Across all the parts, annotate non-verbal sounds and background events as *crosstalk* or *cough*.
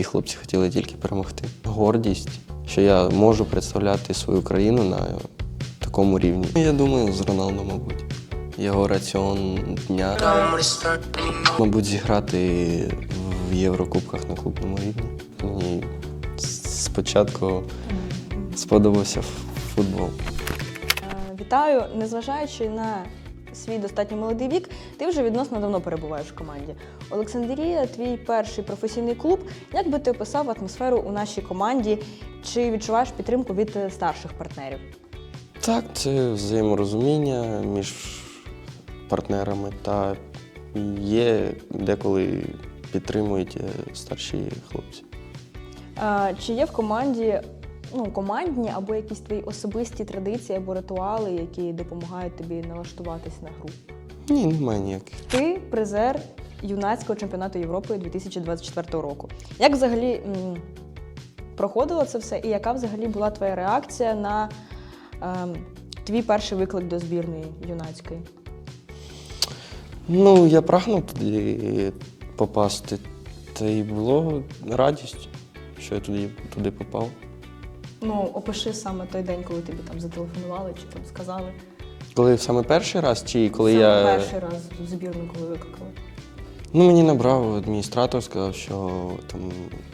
Всі хлопці хотіли тільки перемогти. Гордість, що я можу представляти свою країну на такому рівні. Я думаю, з Роналду, мабуть. Його раціон дня. Мабуть, зіграти в Єврокубках на клубному рівні. Мені спочатку сподобався футбол. Вітаю, незважаючи на свій достатньо молодий вік, ти вже відносно давно перебуваєш в команді. Олександрія, твій перший професійний клуб. Як би ти описав атмосферу у нашій команді? Чи відчуваєш підтримку від е, старших партнерів? Так, це взаєморозуміння між партнерами та є деколи підтримують е, старші хлопці. Е, Чи є в команді ну, командні або якісь твої особисті традиції або ритуали, які допомагають тобі налаштуватись на гру? Ні, немає ніяких. Ти призер юнацького чемпіонату Європи 2024 року. Як взагалі м, проходило це все, і яка взагалі була твоя реакція на ем, твій перший виклик до збірної юнацької? Ну, я прагнув туди попасти. Та й було радість, що я туди, туди попав. Ну, опиши саме той день, коли тобі там зателефонували чи там сказали. Коли саме перший раз, чи коли саме я. перший раз в збірну, коли викликали. Ну, мені набрав адміністратор, сказав, що там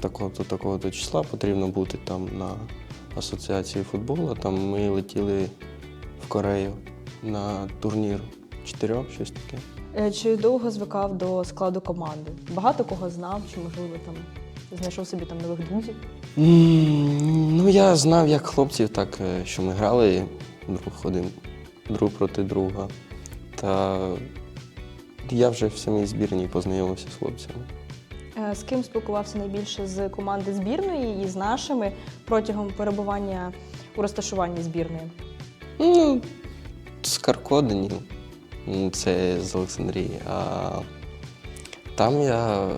такого-то, такого-то числа потрібно бути там на асоціації футболу. Там ми летіли в Корею на турнір чотирьох, щось таке. Е, Чи довго звикав до складу команди? Багато кого знав, чи можливо там знайшов собі там нових друзів? Ну, я знав як хлопців, так е, що ми грали друг один, друг проти друга. Та я вже в самій збірній познайомився з хлопцями. Е, З ким спілкувався найбільше з команди збірної і з нашими протягом перебування у розташуванні збірної? Ну, з Карко Даніл, М, це з Олександрії. А там я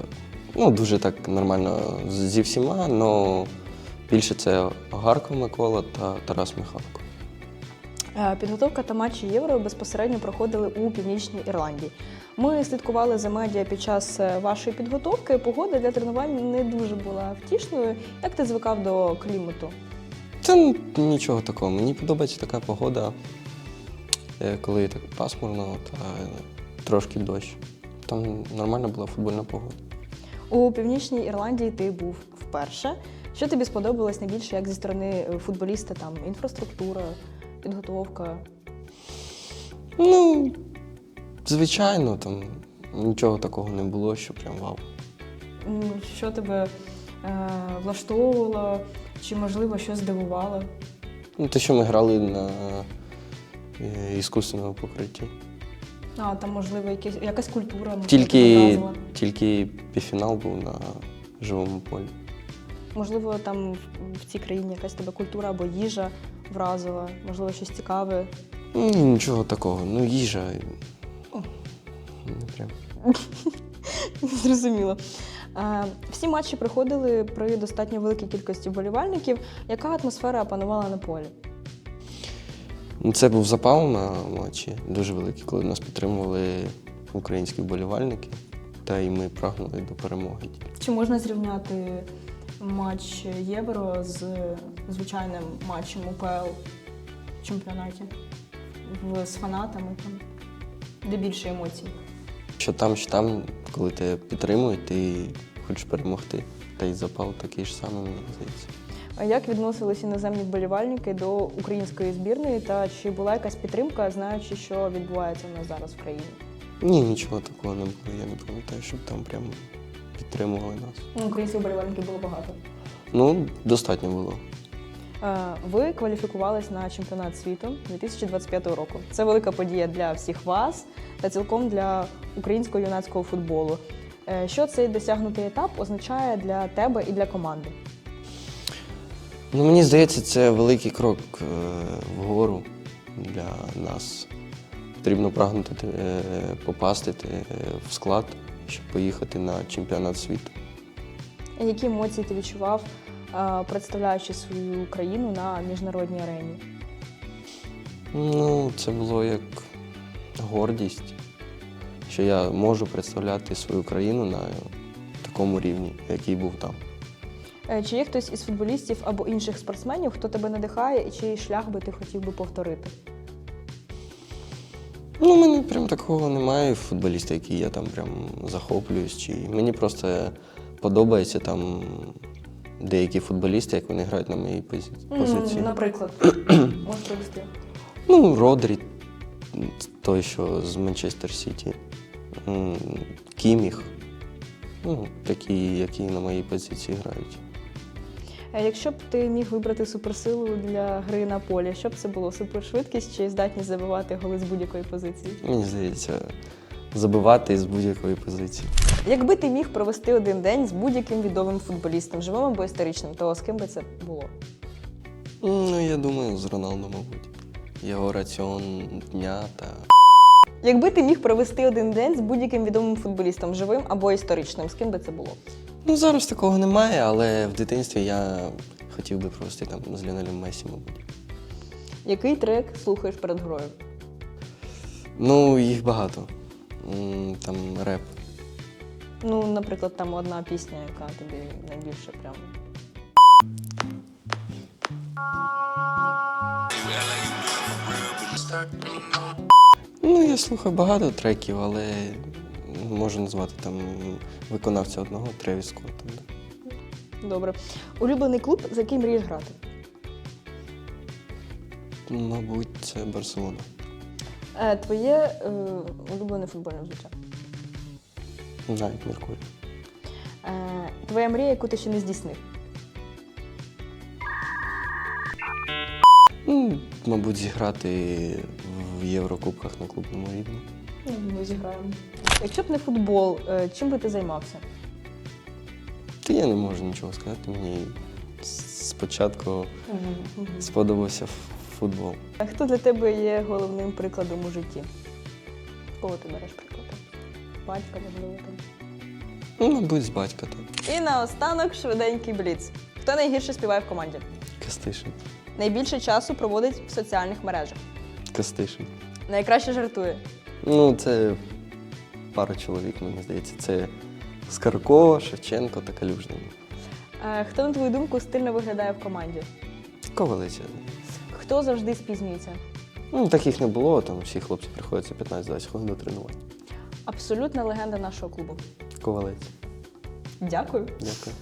ну, дуже так нормально зі всіма, але більше це Огарков Микола та Тарас Михалко. Е, Підготовка та матчі Євро безпосередньо проходили у Північній Ірландії. Ми слідкували за медіа під час е, вашої підготовки. Погода для тренувань не дуже була втішною. Як ти звикав до клімату? Ну, нічого такого. Мені подобається така погода, е, коли так пасмурно та трошки дощ. Там нормальна була футбольна погода. У Північній Ірландії ти був вперше. Що тобі сподобалось найбільше як зі сторони е, футболіста? Там інфраструктура, підготовка? Ну, звичайно, там нічого такого не було, що прям вау. Що тебе е, влаштовувало, чи можливо щось здивувало? Ну, те, що ми грали на е, іскусственному покритті. А там, можливо, якісь, якась культура можливо, Тільки, вразила? тільки півфінал був на живому полі. Можливо, там в- в цій країні якась тебе культура або їжа вразила, можливо, щось цікаве. Ні, нічого такого. Ну, їжа. ну, Не прям. *laughs* Зрозуміло. Е, Всі матчі проходили при достатньо великій кількості вболівальників. Яка атмосфера панувала на полі? Ну, Це був запал на матчі, дуже великий, коли нас підтримували українські вболівальники, та й ми прагнули до перемоги. Чи можна зрівняти матч Євро з звичайним матчем УПЛ в чемпіонаті з фанатами там, де більше емоцій? Що там, що там, коли тебе підтримують, ти хочеш перемогти. Та й запал такий ж самий, мені здається. А як відносились іноземні вболівальники до української збірної та чи була якась підтримка, знаючи, що відбувається у нас зараз в країні? Ні, нічого такого не було. Я не пам'ятаю, щоб там прямо підтримували нас. Ну, Українських вболівальників було багато. Ну, достатньо було. Ви кваліфікувались на чемпіонат світу 2025 року. Це велика подія для всіх вас та цілком для українського юнацького футболу. Е, Що цей досягнутий етап означає для тебе і для команди? Ну, мені здається, це великий крок е, вгору для нас. Потрібно прагнути е, попасти е, в склад, щоб поїхати на чемпіонат світу. Які емоції ти відчував, е, представляючи свою країну на міжнародній арені? Ну, це було як гордість, що я можу представляти свою країну на такому рівні, який був там. Е, Чи є хтось із футболістів або інших спортсменів, хто тебе надихає, і чий шлях би ти хотів би повторити? Ну, у мене прям такого немає футболіста, який я там прям захоплююсь. Чи... Мені просто подобається там деякі футболісти, як вони грають на моїй позиції. Наприклад, *clears throat* можеш привести. Ну, Родрі, той, що з Манчестер Сіті. Кіміх. Ну, такі, які на моїй позиції грають. Е, Якщо б ти міг вибрати суперсилу для гри на полі, що б це було? Супершвидкість чи здатність забивати голи з будь-якої позиції? Мені здається, забивати з будь-якої позиції. Якби ти міг провести один день з будь-яким відомим футболістом, живим або історичним, то з ким би це було? Ну, я думаю, з Роналду, мабуть. Його раціон дня та. Якби ти міг провести один день з будь-яким відомим футболістом, живим або історичним, з ким би це було? Ну, зараз такого немає, але в дитинстві я хотів би провести там з Ліонелем Месі, мабуть. Який трек слухаєш перед грою? Ну, їх багато. М, Там реп. Ну, наприклад, там одна пісня, яка тобі найбільше прям. Ну, я слухаю багато треків, але можу назвати там виконавця одного Тревіс Скотта. Добре. Улюблений клуб, за який мрієш грати? Мабуть, це Барселона. Е, твоє е, улюблене футбольне взуття. Навіть Меркурій. Е, твоя мрія, яку ти ще не здійснив. Ну, мабуть, зіграти в Єврокубках на клубному рівні. Ми зіграємо. Якщо б не футбол, е, чим би ти займався? Та я не можу нічого сказати. Мені спочатку сподобався футбол. А хто для тебе є головним прикладом у житті? Кого ти береш приклад? Батька, можливо, там. Ну, мабуть, з батька так. І наостанок швиденький бліц. Хто найгірше співає в команді? Кастишин. Найбільше часу проводить в соціальних мережах. Кастишин. Найкраще жартує. Ну, це пара чоловік, мені здається. Це Скарко, Шевченко та Калюжний. Е, Хто, на твою думку, стильно виглядає в команді? Ковалиця. Хто завжди спізнюється? Ну, таких не було, там всі хлопці приходять за 15-20 хвилин до тренувань. Абсолютна легенда нашого клубу. Ковалець. Дякую. Дякую.